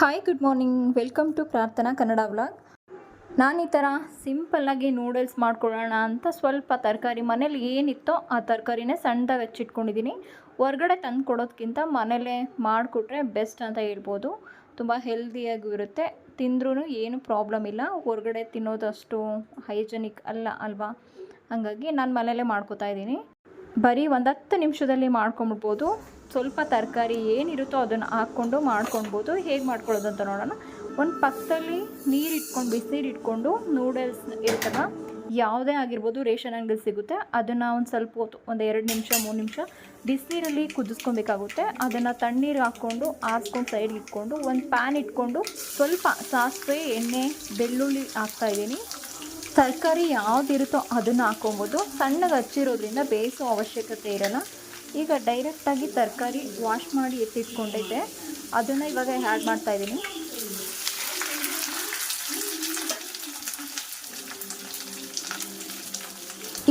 Hi good morning welcome to Prarthana Kannada vlog ನಾನು ಈ ಥರ ಸಿಂಪಲ್ಲಾಗಿ ನೂಡಲ್ಸ್ ಮಾಡ್ಕೊಳ್ಳೋಣ ಅಂತ ಸ್ವಲ್ಪ ತರಕಾರಿ ಮನೇಲಿ ಏನಿತ್ತೋ ಆ ತರಕಾರಿನೇ ಸಣ್ಣದಾಗಿ ಹಚ್ಚಿಟ್ಕೊಂಡಿದ್ದೀನಿ ಹೊರ್ಗಡೆ ತಂದು ಕೊಡೋದಕ್ಕಿಂತ ಮನೇಲೇ ಮಾಡಿಕೊಟ್ರೆ ಬೆಸ್ಟ್ ಅಂತ ಹೇಳ್ಬೋದು. ತುಂಬ ಹೆಲ್ದಿಯಾಗೂ ಇರುತ್ತೆ. ತಿಂದ್ರೂ ಏನು ಪ್ರಾಬ್ಲಮ್ ಇಲ್ಲ. ಹೊರಗಡೆ ತಿನ್ನೋದಷ್ಟು ಹೈಜೆನಿಕ್ ಅಲ್ಲ ಅಲ್ವಾ? ಹಾಗಾಗಿ ನಾನು ಮನೇಲೇ ಮಾಡ್ಕೋತಾ ಇದ್ದೀನಿ ಬರೀ ಒಂದು ಹತ್ತು ನಿಮಿಷದಲ್ಲಿ ಮಾಡ್ಕೊಂಬಿಡ್ಬೋದು. ಸ್ವಲ್ಪ ತರಕಾರಿ ಏನಿರುತ್ತೋ ಅದನ್ನು ಹಾಕ್ಕೊಂಡು ಮಾಡ್ಕೊಳ್ಬೋದು. ಹೇಗೆ ಮಾಡ್ಕೊಳ್ಳೋದು ಅಂತ ನೋಡೋಣ. ಒಂದು ಪಕ್ಕದಲ್ಲಿ ನೀರು ಇಟ್ಕೊಂಡು, ಬಿಸಿನೀರು ಇಟ್ಕೊಂಡು ನೂಡಲ್ಸ್ ಇರ್ತಲ್ಲ ಯಾವುದೇ ಆಗಿರ್ಬೋದು ರೇಷನ್ ಅಂಗಡಿ ಸಿಗುತ್ತೆ. ಅದನ್ನು ಒಂದು ಸ್ವಲ್ಪ ಹೊತ್ತು, ಒಂದು ಎರಡು ನಿಮಿಷ, ಮೂರು ನಿಮಿಷ ಬಿಸಿನೀರಲ್ಲಿ ಕುದಿಸ್ಕೊಬೇಕಾಗುತ್ತೆ. ಅದನ್ನು ತಣ್ಣೀರು ಹಾಕ್ಕೊಂಡು, ಆರಿಸ್ಕೊಂಡು ಸೈಡ್ ಇಟ್ಕೊಂಡು, ಒಂದು ಪ್ಯಾನ್ ಇಟ್ಕೊಂಡು ಸ್ವಲ್ಪ ಸಾಸಿವೆ, ಎಣ್ಣೆ, ಬೆಳ್ಳುಳ್ಳಿ ಹಾಕ್ತಾಯಿದ್ದೀನಿ ತರಕಾರಿ ಯಾವುದಿರುತ್ತೋ ಅದನ್ನು ಹಾಕ್ಕೊಬೋದು ಸಣ್ಣಗೆ ಹಚ್ಚಿರೋದ್ರಿಂದ ಬೇಯಿಸೋ ಅವಶ್ಯಕತೆ ಇರಲ್ಲ. ಈಗ ಡೈರೆಕ್ಟಾಗಿ ತರಕಾರಿ ವಾಶ್ ಮಾಡಿ ಎತ್ತಿಟ್ಕೊಂಡಿದ್ದೆ. ಅದನ್ನು ಇವಾಗ ಆ್ಯಡ್ ಮಾಡ್ತಾಯಿದ್ದೀನಿ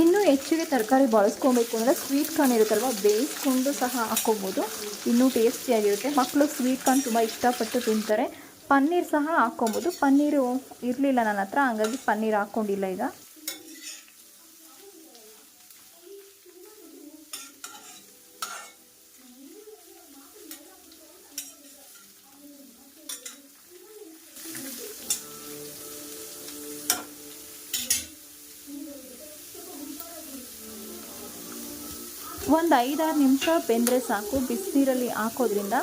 ಇನ್ನೂ ಹೆಚ್ಚಿಗೆ ತರಕಾರಿ ಬಳಸ್ಕೊಬೇಕು ಅಂದರೆ ಸ್ವೀಟ್ ಕಾರ್ನ್ ಇರುತ್ತಲ್ವ, ಬೇಯಿಸ್ಕೊಂಡು ಸಹ ಹಾಕ್ಕೊಬೋದು. ಇನ್ನೂ ಟೇಸ್ಟಿಯಾಗಿರುತ್ತೆ ಮಕ್ಕಳು ಸ್ವೀಟ್ ಕಾರ್ನ್ ತುಂಬ ಇಷ್ಟಪಟ್ಟು ತಿಂತಾರೆ. ಪನ್ನೀರ್ ಸಹ ಹಾಕ್ಕೊಬೋದು. ಪನ್ನೀರು ಇರಲಿಲ್ಲ ನನ್ನ ಹತ್ರ, ಹಂಗಾಗಿ ಪನ್ನೀರ್ ಹಾಕ್ಕೊಂಡಿಲ್ಲ ಈಗ. ಒಂದು ಐದಾರು ನಿಮಿಷ ಬೆಂದರೆ ಸಾಕು. ಬಿಸಿನೀರಲ್ಲಿ ಹಾಕೋದ್ರಿಂದ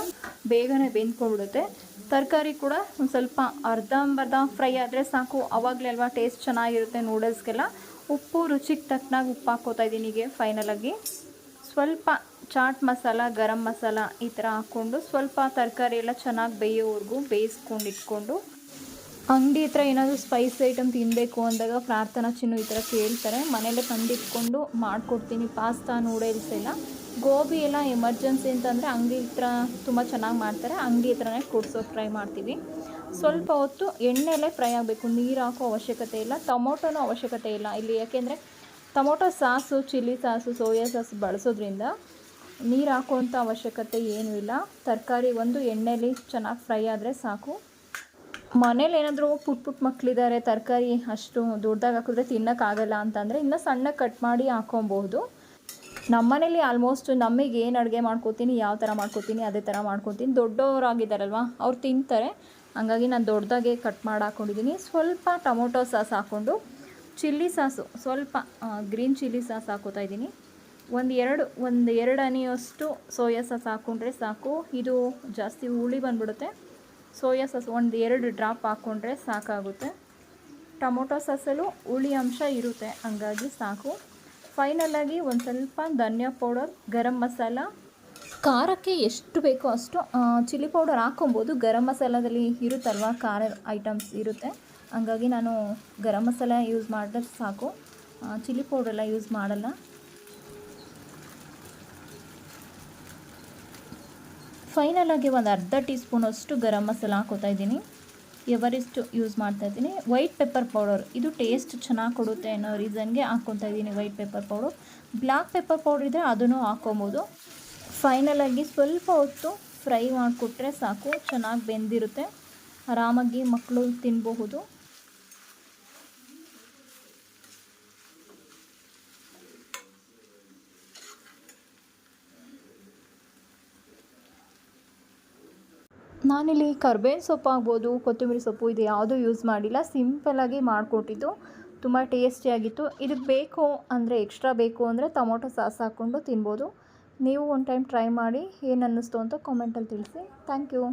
ಬೇಗನೆ ಬೆಂದ್ಕೊಂಡ್ಬಿಡುತ್ತೆ. ತರಕಾರಿ ಕೂಡ ಒಂದು ಸ್ವಲ್ಪ ಅರ್ಧಂಬರ್ಧ ಫ್ರೈ ಆದರೆ ಸಾಕು. ಅವಾಗಲೇ ಅಲ್ವಾ ಟೇಸ್ಟ್ ಚೆನ್ನಾಗಿರುತ್ತೆ ನೂಡಲ್ಸ್ಗೆಲ್ಲ. ಉಪ್ಪು ರುಚಿಗೆ ತಕ್ಕನಾಗಿ ಉಪ್ಪು ಹಾಕೋತಾ ಇದ್ದೀನಿ ಹೀಗೆ ಫೈನಲಾಗಿ ಸ್ವಲ್ಪ ಚಾಟ್ ಮಸಾಲ, ಗರಂ ಮಸಾಲ ಈ ಥರ ಹಾಕ್ಕೊಂಡು ಸ್ವಲ್ಪ ತರಕಾರಿ ಎಲ್ಲ ಚೆನ್ನಾಗಿ ಬೇಯೋವರೆಗೂ ಬೇಯಿಸ್ಕೊಂಡು ಇಟ್ಕೊಂಡು ಅಂಗಡಿ ಹತ್ರ ಏನಾದರೂ ಸ್ಪೈಸ್ ಐಟಮ್ ತಿನ್ನಬೇಕು ಅಂದಾಗ ಪ್ರಾರ್ಥನಾ ಚಿನ್ನು ಈ ಥರ ಕೇಳ್ತಾರೆ. ಮನೇಲೆ ತಂದಿಟ್ಕೊಂಡು ಮಾಡಿಕೊಡ್ತೀನಿ ಪಾಸ್ತಾ ನೂಡಲ್ಸ್ ಎಲ್ಲ. ಗೋಬಿ ಎಲ್ಲ ಎಮರ್ಜೆನ್ಸಿ ಅಂತಂದರೆ ಅಂಗಡಿ ಹತ್ರ ತುಂಬ ಚೆನ್ನಾಗಿ ಮಾಡ್ತಾರೆ. ಅಂಗಡಿ ಹತ್ರನೇ ಕೊಡ್ಸೋಕೆ ಫ್ರೈ ಮಾಡ್ತೀವಿ. ಸ್ವಲ್ಪ ಹೊತ್ತು ಎಣ್ಣೆಲೇ ಫ್ರೈ ಆಗಬೇಕು. ನೀರು ಹಾಕೋ ಅವಶ್ಯಕತೆ ಇಲ್ಲ. ಟೊಮೊಟೊನೂ ಅವಶ್ಯಕತೆ ಇಲ್ಲ. ಇಲ್ಲಿ ಯಾಕೆಂದರೆ tomato sauce, chilli sauce, soya sauce ಬಳಸೋದ್ರಿಂದ ನೀರು ಹಾಕುವಂಥ ಅವಶ್ಯಕತೆ ಏನೂ ಇಲ್ಲ. ತರಕಾರಿ ಒಂದು ಎಣ್ಣೆಲಿ ಚೆನ್ನಾಗಿ ಫ್ರೈ ಆದರೆ ಸಾಕು. ಮನೇಲಿ ಏನಾದರೂ ಪುಟ್ ಪುಟ್ ಮಕ್ಕಳಿದ್ದಾರೆ ತರಕಾರಿ ಅಷ್ಟು ದೊಡ್ಡದಾಗಿ ಹಾಕಿದ್ರೆ ತಿನ್ನೋಕ್ಕಾಗಲ್ಲ ಅಂತಂದರೆ ಇನ್ನೂ ಸಣ್ಣ ಕಟ್ ಮಾಡಿ ಹಾಕೊಬಹುದು ನಮ್ಮ ಮನೇಲಿ ಆಲ್ಮೋಸ್ಟ್ ನಮಗೆ ಏನು ಅಡುಗೆ ಮಾಡ್ಕೋತೀನಿ, ಯಾವ ಥರ ಮಾಡ್ಕೋತೀನಿ, ಅದೇ ಥರ ಮಾಡ್ಕೊತೀನಿ. ದೊಡ್ಡವರಾಗಿದ್ದಾರಲ್ವ ಅವ್ರು ತಿಂತಾರೆ. ಹಂಗಾಗಿ ನಾನು ದೊಡ್ಡದಾಗೆ ಕಟ್ ಮಾಡಿ ಹಾಕ್ಕೊಂಡಿದ್ದೀನಿ ಸ್ವಲ್ಪ ಟೊಮೊಟೊ ಸಾಸ್ ಹಾಕ್ಕೊಂಡು, ಚಿಲ್ಲಿ ಸಾಸು, ಸ್ವಲ್ಪ ಗ್ರೀನ್ ಚಿಲ್ಲಿ ಸಾಸ್ ಹಾಕೋತಾ ಇದ್ದೀನಿ. ಒಂದು ಎರಡು ಒಂದು ಎರಡು ಅನಿಯಷ್ಟು ಸೋಯಾ ಸಾಸ್ ಹಾಕ್ಕೊಂಡ್ರೆ ಸಾಕು. ಇದು ಜಾಸ್ತಿ ಹುಳಿ ಬಂದ್ಬಿಡುತ್ತೆ. ಸೋಯಾ ಸಾಸ್ ಒಂದು ಎರಡು ಡ್ರಾಪ್ ಹಾಕ್ಕೊಂಡ್ರೆ ಸಾಕಾಗುತ್ತೆ. ಟೊಮೊಟೊ ಸಾಸಲ್ಲೂ ಹುಳಿ ಅಂಶ ಇರುತ್ತೆ, ಹಂಗಾಗಿ ಸಾಕು. ಫೈನಲಾಗಿ ಒಂದು ಸ್ವಲ್ಪ ಧನಿಯಾ ಪೌಡರ್, ಗರಂ ಮಸಾಲ. ಖಾರಕ್ಕೆ ಎಷ್ಟು ಬೇಕೋ ಅಷ್ಟು ಚಿಲ್ಲಿ ಪೌಡರ್ ಹಾಕೊಬೋದು. ಗರಂ ಮಸಾಲದಲ್ಲಿ ಇರುತ್ತಲ್ವ ಖಾರ ಐಟಮ್ಸ್ ಇರುತ್ತೆ. ಹಂಗಾಗಿ ನಾನು ಗರಂ ಮಸಾಲ ಯೂಸ್ ಮಾಡಿದ್ರೆ ಸಾಕು. ಚಿಲ್ಲಿ ಪೌಡ್ರೆಲ್ಲ ಯೂಸ್ ಮಾಡಲ್ಲ. ಫೈನಲಾಗಿ ಒಂದು ಅರ್ಧ ಟೀ ಸ್ಪೂನಷ್ಟು ಗರಂ ಮಸಾಲ ಹಾಕೋತಾ ಇದ್ದೀನಿ. ಎವರೆಸ್ಟ್ ಯೂಸ್ ಮಾಡ್ತಾ ಇದ್ದೀನಿ. ವೈಟ್ ಪೆಪ್ಪರ್ ಪೌಡರ್ ಇದು ಟೇಸ್ಟ್ ಚೆನ್ನಾಗಿ ಕೊಡುತ್ತೆ ಅನ್ನೋ ರೀಸನ್ಗೆ ಹಾಕ್ಕೊತಾ ಇದ್ದೀನಿ white pepper powder black pepper powder ಇದ್ದರೆ ಅದನ್ನು ಹಾಕ್ಕೊಬೋದು. ಫೈನಲಾಗಿ ಸ್ವಲ್ಪ ಹೊತ್ತು ಫ್ರೈ ಮಾಡಿಕೊಟ್ರೆ ಸಾಕು, ಚೆನ್ನಾಗಿ ಬೆಂದಿರುತ್ತೆ. ಆರಾಮಾಗಿ ಮಕ್ಕಳು ತಿನ್ನಬಹುದು ನಾನಿಲ್ಲಿ ಕರ್ಬೇವಿನ ಸೊಪ್ಪು ಆಗ್ಬೋದು, ಕೊತ್ತಂಬರಿ ಸೊಪ್ಪು ಇದು ಯಾವುದೂ ಯೂಸ್ ಮಾಡಿಲ್ಲ. ಸಿಂಪಲಾಗಿ ಮಾಡಿಕೊಟ್ಟಿದ್ದು. ತುಂಬ ಟೇಸ್ಟಿಯಾಗಿತ್ತು ಇದಕ್ಕೆ ಬೇಕು ಅಂದರೆ ಎಕ್ಸ್ಟ್ರಾ ಬೇಕು ಅಂದರೆ ಟೊಮೊಟೊ ಸಾಸ್ ಹಾಕ್ಕೊಂಡು ತಿನ್ಬೋದು. ನೀವು ಒಂದು ಟೈಮ್ ಟ್ರೈ ಮಾಡಿ ಏನು ಅನ್ನಿಸ್ತು ಅಂತ ಕಾಮೆಂಟಲ್ಲಿ ತಿಳಿಸಿ. Thank you